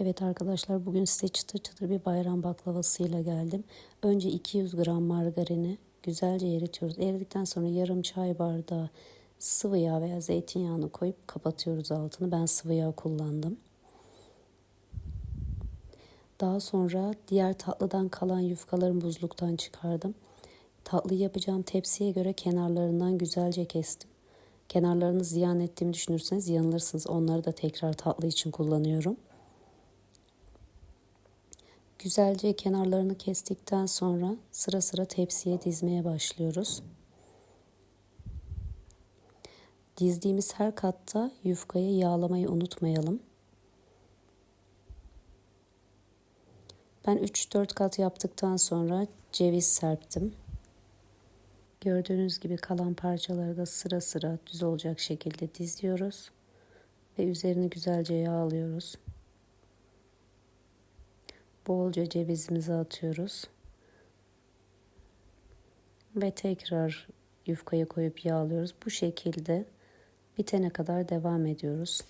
Evet arkadaşlar bugün size çıtır çıtır bir bayram baklavasıyla geldim. Önce 200 gram margarini güzelce eritiyoruz. Eridikten sonra yarım çay bardağı sıvı yağ veya zeytinyağını koyup kapatıyoruz altını. Ben sıvı yağ kullandım. Daha sonra diğer tatlıdan kalan yufkalarımı buzluktan çıkardım. Tatlıyı yapacağım tepsiye göre kenarlarından güzelce kestim. Kenarlarını ziyan ettiğimi düşünürseniz yanılırsınız. Onları da tekrar tatlı için kullanıyorum. Güzelce kenarlarını kestikten sonra sıra sıra tepsiye dizmeye başlıyoruz. Dizdiğimiz her katta yufkayı yağlamayı unutmayalım. Ben 3-4 kat yaptıktan sonra ceviz serptim. Gördüğünüz gibi kalan parçaları da sıra sıra düz olacak şekilde diziyoruz ve üzerini güzelce yağlıyoruz. Bolca cevizimizi atıyoruz. Ve tekrar yufkaya koyup yağlıyoruz. Bu şekilde bitene kadar devam ediyoruz.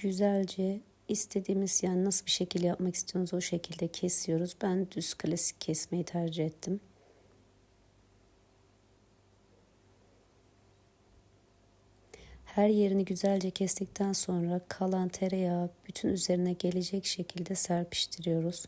Güzelce istediğimiz yani nasıl bir şekil yapmak istiyorsanız o şekilde kesiyoruz. Ben düz klasik kesmeyi tercih ettim. Her yerini güzelce kestikten sonra kalan tereyağı bütün üzerine gelecek şekilde serpiştiriyoruz.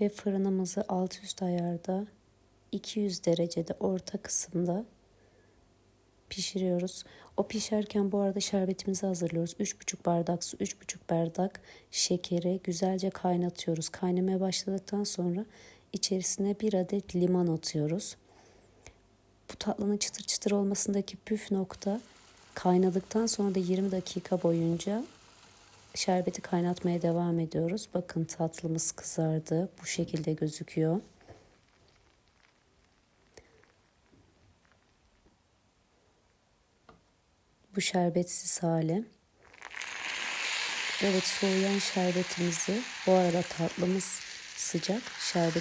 Ve fırınımızı alt üst ayarda 200 derecede orta kısımda pişiriyoruz. O pişerken bu arada şerbetimizi hazırlıyoruz. 3,5 bardak su, 3,5 bardak şekeri güzelce kaynatıyoruz. Kaynamaya başladıktan sonra içerisine bir adet limon atıyoruz. Bu tatlının çıtır çıtır olmasındaki püf nokta kaynadıktan sonra da 20 dakika boyunca şerbeti kaynatmaya devam ediyoruz. Bakın tatlımız kızardı. Bu şekilde gözüküyor. Bu şerbetsiz hali. Evet soğuyan şerbetimizi bu arada tatlımız sıcak. Şerbeti